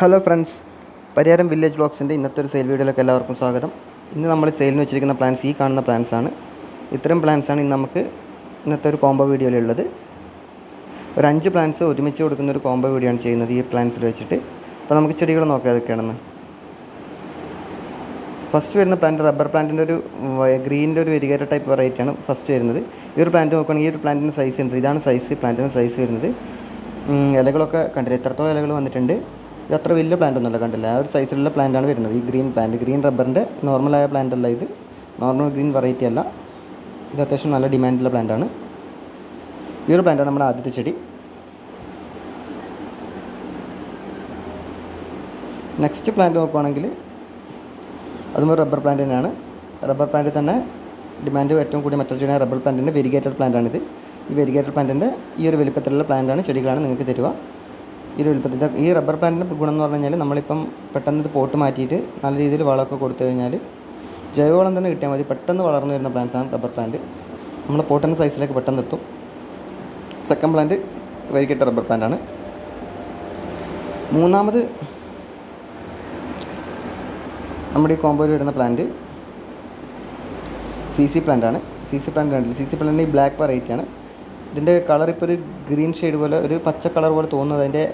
Hello friends Pariyaram village ബ്ലോഗ്സിന്റെ ഇന്നത്തെ ഒരു സെയിൽ വീഡിയോയിലേക്ക് എല്ലാവർക്കും സ്വാഗതം. ഇന്ന് നമ്മൾ സെയിലിന് വെച്ചിരിക്കുന്ന പ്ലാൻസ് ഈ കാണുന്ന പ്ലാൻസ് ആണ്. ഇത്രയും പ്ലാൻസ് ആണ് ഇന്ന് നമുക്ക് ഇന്നത്തെ ഒരു കോംബോ വീഡിയോയിലുള്ളത്. ഒരു അഞ്ച് പ്ലാൻസ് ഒരുമിച്ച് കൊടുക്കുന്ന ഒരു കോംബോ വീഡിയോ ആണ് ചെയ്യുന്നത് ഈ പ്ലാൻസിൽ വെച്ചിട്ട്. അപ്പോൾ നമുക്ക് ചെടികൾ നോക്കാം അതൊക്കെയാണെന്ന് ഫസ്റ്റ് വരുന്ന പ്ലാന്റ് റബ്ബർ പ്ലാന്റിന്റെ ഒരു ഗ്രീനിന്റെ ഒരു വെരികേറ്റ ടൈപ്പ് വെറൈറ്റി ആണ് ഫസ്റ്റ് വരുന്നത്. ഈ ഒരു പ്ലാന്റ് നോക്കുകയാണെങ്കിൽ ഈ ഒരു പ്ലാന്റിന്റെ സൈസ് ഉണ്ട്. ഇതാണ് സൈസ് പ്ലാന്റിന്റെ സൈസ് വരുന്നത്. ഇലകളൊക്കെ കണ്ടില്ല? എത്രത്തോളം ഇലകൾ വന്നിട്ടുണ്ട്. ഇത് അത്ര വലിയ പ്ലാന്റ് ഒന്നുമല്ല കണ്ടില്ല? ആ ഒരു സൈസിലുള്ള പ്ലാന്റാണ് വരുന്നത് ഈ ഗ്രീൻ പ്ലാന്റ് ഗ്രീൻ റബ്ബറിന്റെ നോർമലായ പ്ലാന്റ് അല്ല ഇത്. നോർമൽ ഗ്രീൻ വെറൈറ്റി അല്ല. ഇത് അത്യാവശ്യം നല്ല ഡിമാൻഡുള്ള പ്ലാന്റാണ് ഈ ഒരു പ്ലാന്റാണ് നമ്മുടെ ആദ്യത്തെ ചെടി. നെക്സ്റ്റ് പ്ലാന്റ് നോക്കുവാണെങ്കിൽ അതും ഒരു റബ്ബർ പ്ലാന്റ് തന്നെയാണ്. റബ്ബർ പ്ലാന്റിൽ തന്നെ ഡിമാൻഡ് ഏറ്റവും കൂടി മറ്റൊരു ചെടിയാണ് റബ്ബർ പ്ലാന്റിന്റെ വെരിഗേറ്റഡ് പ്ലാന്റ് ആണിത്. ഈ വെരിഗേറ്റഡ് പ്ലാന്റിന്റെ ഈ ഒരു വലിപ്പത്തിലുള്ള പ്ലാന്റാണ് ചെടികളാണ് നിങ്ങൾക്ക് തരുക. ഈ ഒരു ഉൽപ്പത്തി ഈ റബ്ബർ പ്ലാന്റിന്റെ ഗുണം എന്ന് പറഞ്ഞു കഴിഞ്ഞാൽ നമ്മളിപ്പം പെട്ടെന്ന് ഇത് പോട്ട് മാറ്റിയിട്ട് നല്ല രീതിയിൽ വളമൊക്കെ കൊടുത്തു കഴിഞ്ഞാൽ ജൈവവളം തന്നെ കിട്ടിയാൽ മതി. പെട്ടെന്ന് വളർന്നു വരുന്ന പ്ലാന്റ്സാണ് റബ്ബർ പ്ലാന്റ് നമ്മൾ പോട്ടിന്റെ സൈസിലേക്ക് പെട്ടെന്ന് എത്തും. സെക്കൻഡ് പ്ലാന്റ് വരിക്കട്ട റബ്ബർ പ്ലാന്റാണ് മൂന്നാമത് നമ്മുടെ ഈ കോമ്പോയിൽ വരുന്ന പ്ലാന്റ് സി സി പ്ലാന്റ് ആണ്. സി സി പ്ലാന്റ് കണ്ടില്ല? സി സി പ്ലാന്റ് ഈ ബ്ലാക്ക് വെറൈറ്റിയാണ് ഇതിന്റെ കളർ ഇപ്പോൾ ഒരു ഗ്രീൻ ഷെയ്ഡ് പോലെ ഒരു പച്ച കളർ പോലെ തോന്നുന്നത്. അതിന്റെ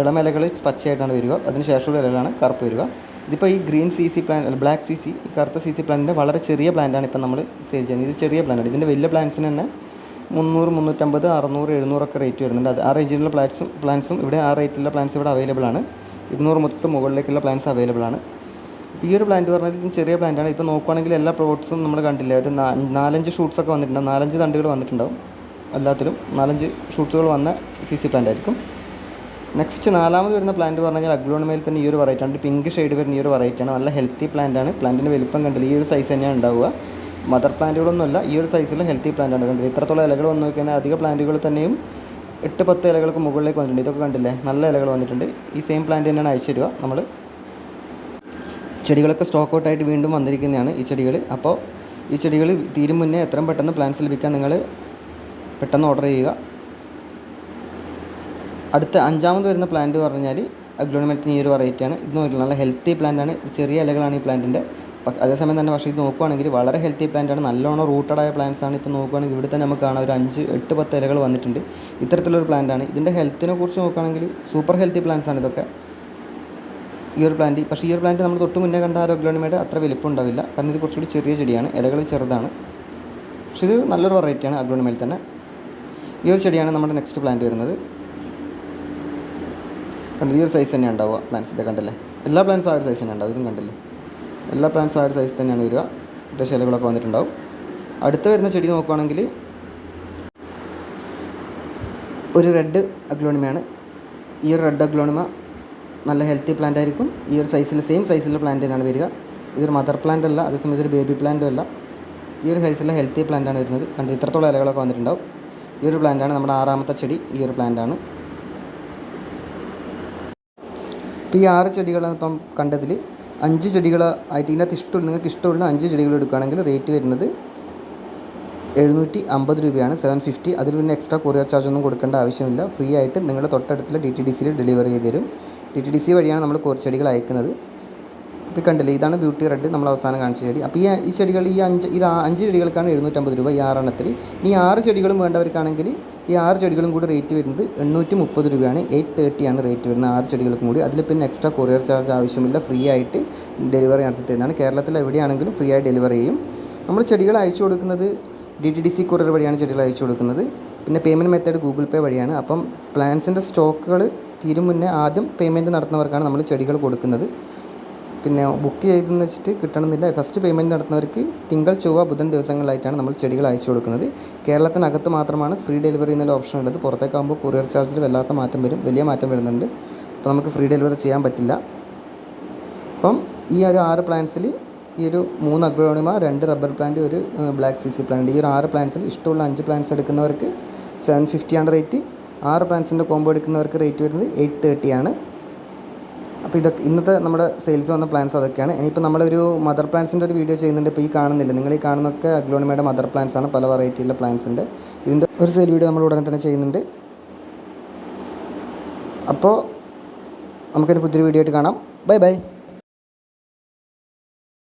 ഇളമിലകൾ പച്ചയായിട്ടാണ് വരിക. അതിന് ശേഷമുള്ള ഇലകളാണ് കറുപ്പ് വരിക. ഇതിപ്പോൾ ഈ ഗ്രീൻ സി സി അല്ല ബ്ലാക്ക് സി സി ഈ കറുത്ത സി സി പ്ലാന്റിന്റെ വളരെ ചെറിയ പ്ലാന്റാണ് ഇപ്പോൾ നമ്മൾ സെയിൽ ചെയ്യുന്നത്. ഇത് ചെറിയ പ്ലാന്റാണ് ഇതിന്റെ വലിയ പ്ലാന്റ്സിന് തന്നെ മുന്നൂറ് മുന്നൂറ്റമ്പത് അറുന്നൂറ് എഴുന്നൂറൊക്കെ റേറ്റ് വരുന്നുണ്ട്. അത് ആ റേഞ്ചിലുള്ള പ്ലാന്റ്സും പ്ലാന്റ്സും ഇവിടെ ആ റേറ്റിലുള്ള പ്ലാന്റ്സ് ഇവിടെ അവൈലബിൾ ആണ്. ഇരുന്നൂറ് മുതൽ മുകളിലേക്കുള്ള പ്ലാന്റ്സ് അവൈലബിൾ ആണ്. ഈ ഒരു പ്ലാന്റ് പറഞ്ഞാൽ ഇതിന് ചെറിയ പ്ലാന്റാണ് ഇപ്പോൾ നോക്കുകയാണെങ്കിൽ എല്ലാ പ്ലോട്ട്സും നമ്മൾ കണ്ടില്ല ഒരു നാലഞ്ച് ഷൂട്ട്സ് ഒക്കെ വന്നിട്ടുണ്ടാവും. നാലഞ്ച് തണ്ടുകൾ വന്നിട്ടുണ്ടാവും എല്ലാത്തിലും. നാലഞ്ച് ഷൂട്ട്സുകൾ വന്ന സി സി പ്ലാന്റ് ആയിരിക്കും. നെക്സ്റ്റ് നാലാമത് വരുന്ന പ്ലാന്റ് പറഞ്ഞു കഴിഞ്ഞാൽ അഗ്ലോണമയിൽ തന്നെ ഈ ഒരു വെറൈറ്റി ആണ്. പിങ്ക് ഷെയ്ഡ് വരുന്ന ഈ ഒരു വെറൈറ്റി ആണ്. നല്ല ഹെൽത്തി പ്ലാന്റ് ആണ്. പ്ലാന്റിന്റെ വലിപ്പം കണ്ടില്ല? ഈ ഒരു സൈസ് തന്നെയാണ് ഉണ്ടാവുക. മദർ പ്ലാന്റുകളൊന്നുമല്ല ഈ ഒരു സൈസിൽ ഹെൽത്തി പ്ലാന്റ് ആണ്. കണ്ടില്ല? ഇത്രത്തോളം ഇലകൾ വന്നു നോക്കിയാൽ അധിക പ്ലാന്റുകൾ തന്നെയും എട്ട് പത്ത് ഇലകൾക്ക് മുകളിലേക്ക് വന്നിട്ടുണ്ട്. ഇതൊക്കെ കണ്ടില്ലേ? നല്ല ഇലകൾ വന്നിട്ടുണ്ട്. ഈ സെയിം പ്ലാന്റ് തന്നെയാണ് അയച്ചു തരിക. നമ്മൾ ചെടികളൊക്കെ സ്റ്റോക്ക് ഔട്ടായിട്ട് വീണ്ടും വന്നിരിക്കുന്നതാണ് ഈ ചെടികൾ. അപ്പോൾ ഈ ചെടികൾ തീരും മുന്നേ എത്രയും പെട്ടെന്ന് പ്ലാന്റ്സ് ലഭിക്കാൻ നിങ്ങൾ പെട്ടെന്ന് ഓർഡർ ചെയ്യുക. അടുത്ത അഞ്ചാമത് വരുന്ന പ്ലാന്റ് പറഞ്ഞു കഴിഞ്ഞാൽ അഗ്ലോണിമെറ്റിന് ഈ ഒരു വെറൈറ്റിയാണ് ഇത് നോക്കിയാൽ നല്ല ഹെൽത്തി പ്ലാന്റാണ് ചെറിയ ഇലകളാണ് ഈ പ്ലാന്റിന്റെ അതേസമയം തന്നെ പക്ഷേ ഇത് നോക്കുവാണെങ്കിൽ വളരെ ഹെൽത്തി പ്ലാന്റാണ് നല്ലോണം റൂട്ടഡായ പ്ലാന്റ്സ് ആണ്. ഇപ്പോൾ നോക്കുവാണെങ്കിൽ ഇവിടെ തന്നെ നമുക്ക് കാണാം ഒരു അഞ്ച് എട്ട് പത്ത് ഇലകൾ വന്നിട്ടുണ്ട്. ഇത്തരത്തിലൊരു പ്ലാന്റ് ആണ്. ഇതിന്റെ ഹെൽത്തിനെ കുറിച്ച് നോക്കുകയാണെങ്കിൽ സൂപ്പർ ഹെൽത്തി പ്ലാന്റ്സ് ആണ് ഇതൊക്കെ. ഈ ഒരു പ്ലാന്റ് പക്ഷേ ഈ ഒരു പ്ലാന്റ് നമ്മൾ തൊട്ട് മുന്നേ കണ്ട ആ ഗ്ലോണിമയുടെ അത്ര വലിപ്പം ഉണ്ടാവില്ല. കാരണം ഇത് കുറച്ചുകൂടി ചെറിയ ചെടിയാണ്. ഇലകൾ ചെറുതാണ്. പക്ഷേ ഇത് നല്ലൊരു വെറൈറ്റിയാണ് അഗ്ലോണിമയിൽ തന്നെ. ഈ ഒരു ചെടിയാണ് നമ്മുടെ നെക്സ്റ്റ് പ്ലാന്റ് വരുന്നത്. കണ്ടില്ല? ഈ ഒരു സൈസ് തന്നെ ഉണ്ടാവുക പ്ലാന്റ്സ് ഇത് കണ്ടില്ലേ? എല്ലാ പ്ലാന്റ്സും ആ ഒരു സൈസ് തന്നെ ഉണ്ടാവും ഇതും കണ്ടില്ലേ? എല്ലാ പ്ലാന്റ്സും ആ ഒരു സൈസ് തന്നെയാണ് വരിക. അത്യാവശ്യം ഇലകളൊക്കെ വന്നിട്ടുണ്ടാവും. അടുത്ത് വരുന്ന ചെടി നോക്കുകയാണെങ്കിൽ ഒരു റെഡ് അഗ്ലോണിമയാണ് ഈ ഒരു റെഡ് അഗ്ലോണിമ നല്ല ഹെൽത്തി പ്ലാന്റ് ആയിരിക്കും. ഈ ഒരു സൈസിൽ സെയിം സൈസിലുള്ള പ്ലാന്റ് തന്നെയാണ് വരിക. ഇതൊരു മദർ പ്ലാന്റ് അല്ല അതേസമയം ഇതൊരു ബേബി പ്ലാന്റും അല്ല. ഈ ഒരു സൈസിലെ ഹെൽത്തി പ്ലാന്റ് ആണ് വരുന്നത്. കണ്ട് ഇത്രത്തോളം ഇലകളൊക്കെ വന്നിട്ടുണ്ടാവും. ഈ ഒരു പ്ലാന്റാണ് നമ്മുടെ ആറാമത്തെ ചെടി. ഈ ഒരു പ്ലാന്റ് ആണ് ഇപ്പോൾ ഈ ആറ് ചെടികളാണ് ഇപ്പം കണ്ടതിൽ അഞ്ച് ചെടികൾ ആയിട്ട് ഇതിനകത്ത് ഇഷ്ടമുള്ള നിങ്ങൾക്ക് ഇഷ്ടമുള്ള അഞ്ച് ചെടികൾ എടുക്കുകയാണെങ്കിൽ റേറ്റ് വരുന്നത് എഴുന്നൂറ്റി അമ്പത് രൂപയാണ് സെവൻ ഫിഫ്റ്റി അതിൽ പിന്നെ എക്സ്ട്രാ കൊറിയർ ചാർജ് ഒന്നും കൊടുക്കേണ്ട ആവശ്യമില്ല. ഫ്രീ ആയിട്ട് നിങ്ങളുടെ തൊട്ടടുത്തുള്ള ഡി ടി ഡെലിവറി ചെയ്ത് തരും. ഡി ടി വഴിയാണ് നമ്മൾ കുറച്ച് ചെടികൾ അയക്കുന്നത്. ഇപ്പോൾ കണ്ടില്ലേ ഇതാണ് ബ്യൂട്ടി റെഡ് നമ്മൾ അവസാനം കാണിച്ച ചെടി. അപ്പോൾ ഈ ഈ ചെടികൾ ഈ അഞ്ച് ഈ അഞ്ച് ചെടികൾക്കാണ് എഴുന്നൂറ്റമ്പത് രൂപ ഈ ആറെണ്ണത്തിൽ. ഇനി ആറ് ചെടികളും വേണ്ടവർക്കാണെങ്കിൽ ഈ ആറ് ചെടികളും കൂടി റേറ്റ് വരുന്നത് എണ്ണൂറ്റി മുപ്പത് രൂപയാണ് എയ്റ്റ് തേർട്ടിയാണ് റേറ്റ് വരുന്നത് ആറ് ചെടികൾക്കും കൂടി. അതിൽ പിന്നെ എക്സ്ട്രാ കൊറിയർ ചാർജ് ആവശ്യമില്ല. ഫ്രീ ആയിട്ട് ഡെലിവറി നടത്തി തരുന്നതാണ്. കേരളത്തിൽ എവിടെയാണെങ്കിലും ഫ്രീ ആയി ഡെലിവറി ചെയ്യും. നമ്മൾ ചെടികൾ അയച്ചു കൊടുക്കുന്നത് D T D C courier വഴിയാണ് ചെടികൾ അയച്ചു കൊടുക്കുന്നത്. പിന്നെ പേയ്മെന്റ് മെത്തേഡ് ഗൂഗിൾ പേ വഴിയാണ്. അപ്പം പ്ലാൻസിന്റെ സ്റ്റോക്കുകൾ തീരും മുന്നേ ആദ്യം പേയ്മെന്റ് നടത്തുന്നവർക്കാണ് നമ്മൾ ചെടികൾ കൊടുക്കുന്നത്. പിന്നെ ബുക്ക് ചെയ്തെന്ന് വെച്ചിട്ട് കിട്ടണമെന്നില്ല. ഫസ്റ്റ് പേയ്മെന്റ് നടത്തുന്നവർക്ക് തിങ്കൾ ചൊവ്വ ബുധൻ ദിവസങ്ങളിലായിട്ടാണ് നമ്മൾ ചെടികൾ അയച്ചു കൊടുക്കുന്നത്. കേരളത്തിനകത്ത് മാത്രമാണ് ഫ്രീ ഡെലിവറി എന്നുള്ള ഓപ്ഷൻ ഉള്ളത്. പുറത്തേക്കാകുമ്പോൾ കൊറിയർ ചാർജിൽ വല്ലാത്ത മാറ്റം വരും. വലിയ മാറ്റം വരുന്നുണ്ട്. അപ്പോൾ നമുക്ക് ഫ്രീ ഡെലിവറി ചെയ്യാൻ പറ്റില്ല. അപ്പം ഈ ഒരു ആറ് പ്ലാന്റ്സിൽ ഈ ഒരു മൂന്ന് അഗ്രോണിമ രണ്ട് റബ്ബർ പ്ലാന്റ് ഒരു ബ്ലാക്ക് സി സി പ്ലാന്റ് ഈ ഒരു ആറ് പ്ലാന്റ്സിൽ ഇഷ്ടമുള്ള അഞ്ച് പ്ലാന്റ്സ് എടുക്കുന്നവർക്ക് സെവൻ ഫിഫ്റ്റിയാണ് റേറ്റ് ആറ് പ്ലാന്റ്സിന്റെ കോംബോ എടുക്കുന്നവർക്ക് റേറ്റ് വരുന്നത് എയ്റ്റ് തേർട്ടിയാണ് അപ്പോൾ ഇതൊക്കെ ഇന്നത്തെ നമ്മുടെ സെയിൽസ് വന്ന പ്ലാൻസ് അതൊക്കെയാണ്. ഇനിയിപ്പോൾ നമ്മളൊരു മദർ പ്ലാൻസിന്റെ ഒരു വീഡിയോ ചെയ്യുന്നുണ്ട്. ഇപ്പോൾ ഈ കാണുന്നില്ല. നിങ്ങൾ ഈ കാണുന്നൊക്കെ അഗ്ലോണിമയുടെ മദർ പ്ലാൻസ് ആണ്. പല വെറൈറ്റിയുള്ള പ്ലാൻസ് ഉണ്ട്. ഇതിന്റെ ഒരു സെയിൽ വീഡിയോ നമ്മൾ ഉടനെ തന്നെ ചെയ്യുന്നുണ്ട്. അപ്പോൾ നമുക്കൊരു പുതിയൊരു വീഡിയോ ആയിട്ട് കാണാം. Bye bye.